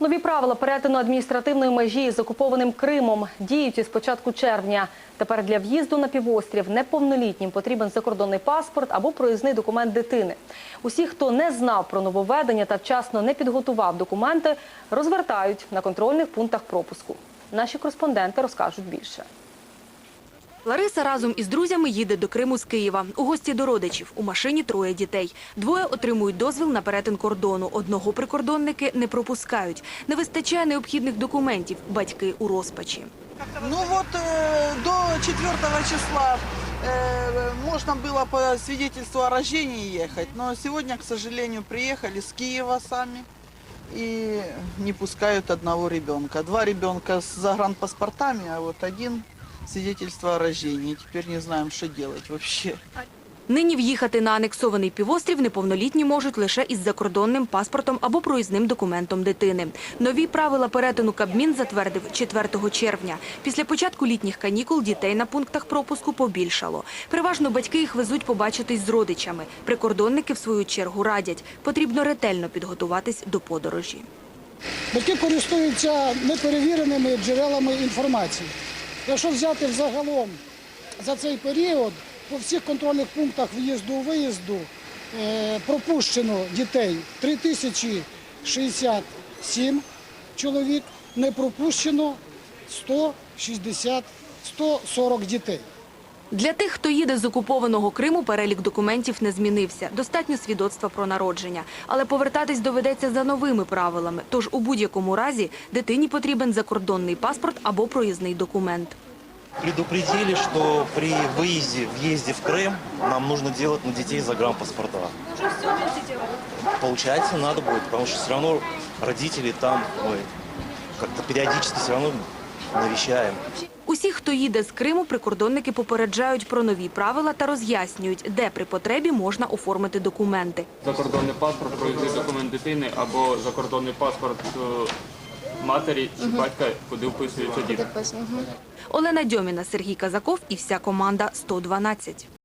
Нові правила перетину адміністративної межі з окупованим Кримом діють із початку червня. Тепер для в'їзду на півострів неповнолітнім потрібен закордонний паспорт або проїзний документ дитини. Усі, хто не знав про нововведення та вчасно не підготував документи, розвертають на контрольних пунктах пропуску. Наші кореспонденти розкажуть більше. Лариса разом із друзями їде до Криму з Києва. У гості до родичів. У машині троє дітей. Двоє отримують дозвіл на перетин кордону. Одного прикордонники не пропускають. Не вистачає необхідних документів. Батьки у розпачі. Ну вот э, до 4 числа э, можно было по свидетельству о рождении ехать, но сегодня, к сожалению, приехали с Киева сами и не пускают одного ребенка. Два ребенка с загранпаспортами, а вот один свидетельство о рождении. Теперь не знаем, что делать вообще. Нині в'їхати на анексований півострів неповнолітні можуть лише із закордонним паспортом або проїзним документом дитини. Нові правила перетину Кабмін затвердив 4 червня. Після початку літніх канікул дітей на пунктах пропуску побільшало. Переважно батьки їх везуть побачитись з родичами. Прикордонники, в свою чергу, радять. Потрібно ретельно підготуватись до подорожі. Батьки користуються неперевіреними джерелами інформації. Якщо взяти взагалом за цей період, по всіх контрольних пунктах в'їзду-виїзду е, пропущено дітей 3067 чоловік, не пропущено 160 140 дітей. Для тих, хто їде з окупованого Криму, перелік документів не змінився. Достатньо свідоцтва про народження. Але повертатись доведеться за новими правилами. Тож у будь-якому разі дитині потрібен закордонний паспорт або проїзний документ. Предупредили, что при выезде, въезде в Крым нам нужно делать на детей загранпаспорта. Уже все вместе делали. Получается, надо будет, потому что все равно родители там, мы как-то периодически все равно навещаем. Усіх, хто їде з Криму, прикордонники попереджають про нові правила та роз'яснюють, де при потребі можна оформити документи. закордонний паспорт, проїзний документ дитини або закордонний паспорт е, матері чи батька, куди вписується діти. Олена Дьоміна, Сергій Казаков і вся команда «112».